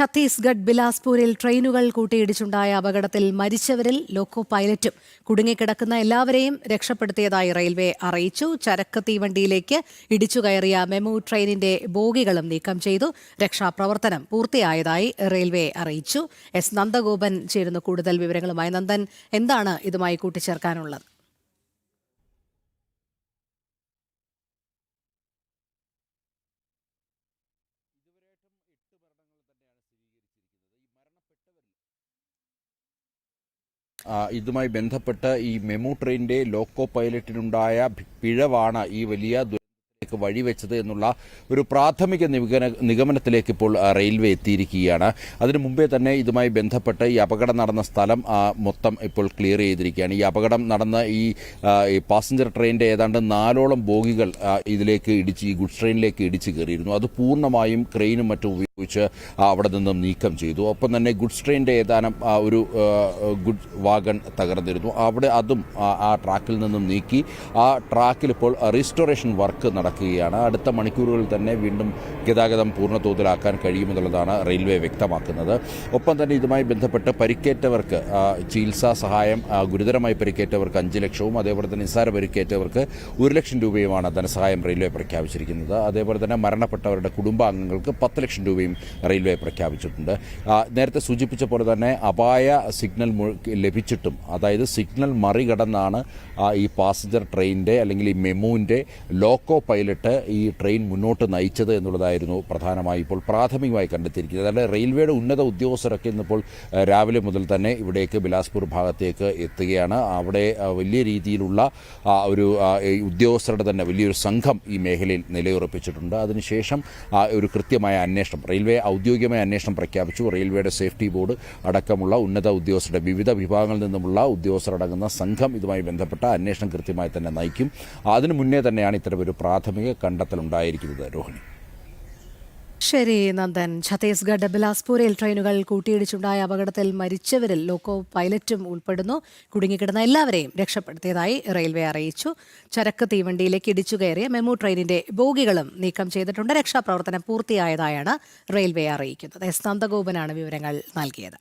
ഛത്തീസ്ഗഡ് ബിലാസ്പൂരിൽ ട്രെയിനുകൾ കൂട്ടിയിടിച്ചുണ്ടായ അപകടത്തിൽ മരിച്ചവരിൽ ലോക്കോ പൈലറ്റും കുടുങ്ങിക്കിടക്കുന്ന എല്ലാവരെയും രക്ഷപ്പെടുത്തിയതായി റെയിൽവേ അറിയിച്ചു. ചരക്ക് തീവണ്ടിയിലേക്ക് ഇടിച്ചു കയറിയ മെമു ട്രെയിനിന്റെ ബോഗികളും നീക്കം ചെയ്തു. രക്ഷാപ്രവർത്തനം പൂർത്തിയായതായി റെയിൽവേ അറിയിച്ചു. എസ് നന്ദഗോപൻ ചേരുന്ന കൂടുതൽ വിവരങ്ങളുമായി. നന്ദൻ എന്താണ് ഇതുമായി കൂട്ടിച്ചേർക്കാനുള്ളത്? ഇതുമായി ബന്ധപ്പെട്ട് ഈ മെമു ട്രെയിനിന്റെ ലോക്കോ പൈലറ്റിനുണ്ടായ പിഴവാണ് ഈ വലിയ ദുരന്തത്തിലേക്ക് വഴിവെച്ചത് എന്നുള്ള ഒരു പ്രാഥമിക നിഗമന- നിഗമനത്തിലേക്ക് ഇപ്പോൾ റെയിൽവേ എത്തിയിരിക്കുകയാണ്. അതിനു മുമ്പേ തന്നെ ഇതുമായി ബന്ധപ്പെട്ട് ഈ അപകടം നടന്ന സ്ഥലം മൊത്തം ഇപ്പോൾ ക്ലിയർ ചെയ്തിരിക്കുകയാണ്. ഈ അപകടം നടന്ന ഈ പാസഞ്ചർ ട്രെയിനിന്റെ ഏതാണ്ട് നാലോളം ബോഗികൾ ഇതിലേക്ക് ഇടിച്ച് ഈ ഗുഡ്സ് ട്രെയിനിലേക്ക് ഇടിച്ച് കയറിയിരുന്നു. അത് പൂർണമായും ക്രെയിനും മറ്റും ആ, അവിടെ നിന്നും നീക്കം ചെയ്തു. ഒപ്പം തന്നെ ഗുഡ്സ് ട്രെയിനിന്റെ ഏതാനും ഒരു ഗുഡ് വാഗൺ തകർന്നിരുന്നു. അവിടെ അതും ആ- ട്രാക്കിൽ നിന്നും നീക്കി. ആ ട്രാക്കിൽ ഇപ്പോൾ റീസ്റ്റോറേഷൻ വർക്ക് നടക്കുകയാണ്. അടുത്ത മണിക്കൂറുകളിൽ തന്നെ വീണ്ടും ഗതാഗതം പൂർണതോതിലാക്കാൻ കഴിയുമെന്നുള്ളതാണ് റെയിൽവേ വ്യക്തമാക്കുന്നത്. ഒപ്പം തന്നെ ഇതുമായി ബന്ധപ്പെട്ട് പരിക്കേറ്റവർക്ക് ചികിത്സാ സഹായം ഗുരുതരമായി പരിക്കേറ്റവർക്ക് അഞ്ച് ലക്ഷവും അതേപോലെ തന്നെ നിസ്സാര പരിക്കേറ്റവർക്ക് ഒരു ലക്ഷം രൂപയുമാണ് ധനസഹായം റെയിൽവേ പ്രഖ്യാപിച്ചിരിക്കുന്നത്. അതേപോലെ തന്നെ മരണപ്പെട്ടവരുടെ കുടുംബാംഗങ്ങൾക്ക് പത്ത് ലക്ഷം രൂപയും റെയിൽവേ പ്രഖ്യാപിച്ചിട്ടുണ്ട്. നേരത്തെ സൂചിപ്പിച്ച പോലെ തന്നെ അപായ സിഗ്നൽ ലഭിച്ചിട്ടും അതായത് സിഗ്നൽ മറികടന്നാണ് ഈ പാസഞ്ചർ ട്രെയിനിന്റെ അല്ലെങ്കിൽ ഈ മെമുവിന്റെ ലോക്കോ പൈലറ്റ് ഈ ട്രെയിൻ മുന്നോട്ട് നയിച്ചത് എന്നുള്ളതായിരുന്നു പ്രധാനമായി ഇപ്പോൾ പ്രാഥമികമായി കണ്ടെത്തിയിരിക്കുന്നത്. അതായത് റെയിൽവേയുടെ ഉന്നത ഉദ്യോഗസ്ഥരൊക്കെ ഇന്നിപ്പോൾ രാവിലെ മുതൽ തന്നെ ഇവിടേക്ക് ബിലാസ്പൂർ ഭാഗത്തേക്ക് എത്തുകയാണ്. അവിടെ വലിയ രീതിയിലുള്ള ഒരു ഉദ്യോഗസ്ഥരുടെ തന്നെ വലിയൊരു സംഘം ഈ മേഖലയിൽ നിലയുറപ്പിച്ചിട്ടുണ്ട്. അതിനുശേഷം ഒരു കൃത്യമായ അന്വേഷണം റെയിൽവേ ഔദ്യോഗികമായി അന്വേഷണം പ്രഖ്യാപിച്ചു. റെയിൽവേയുടെ സേഫ്റ്റി ബോർഡ് അടക്കമുള്ള ഉന്നത ഉദ്യോഗസ്ഥരുടെ വിവിധ വിഭാഗങ്ങളിൽ നിന്നുമുള്ള ഉദ്യോഗസ്ഥർ അടങ്ങുന്ന സംഘം ഇതുമായി ബന്ധപ്പെട്ട അന്വേഷണം കൃത്യമായി തന്നെ നയിക്കും. അതിനു മുന്നേ തന്നെയാണ് ഇത്തരമൊരു പ്രാഥമിക കണ്ടെത്തലുണ്ടായിരിക്കുന്നത്. രോഹിണി. ശരി നന്ദൻ. ഛത്തീസ്ഗഡ് ബിലാസ്പൂരിൽ ട്രെയിനുകൾ കൂട്ടിയിടിച്ചുണ്ടായ അപകടത്തിൽ മരിച്ചവരിൽ ലോക്കോ പൈലറ്റും ഉൾപ്പെടുന്നു. കുടുങ്ങിക്കിടന്ന എല്ലാവരെയും രക്ഷപ്പെടുത്തിയതായി റെയിൽവേ അറിയിച്ചു. ചരക്ക് തീവണ്ടിയിലേക്ക് ഇടിച്ചു കയറിയ മെമു ട്രെയിനിന്റെ ബോഗികളും നീക്കം ചെയ്തിട്ടുണ്ട്. രക്ഷാപ്രവർത്തനം പൂർത്തിയായതായാണ് റെയിൽവേ അറിയിക്കുന്നത്. എസ് നന്ദഗോപനാണ് വിവരങ്ങൾ നൽകിയത്.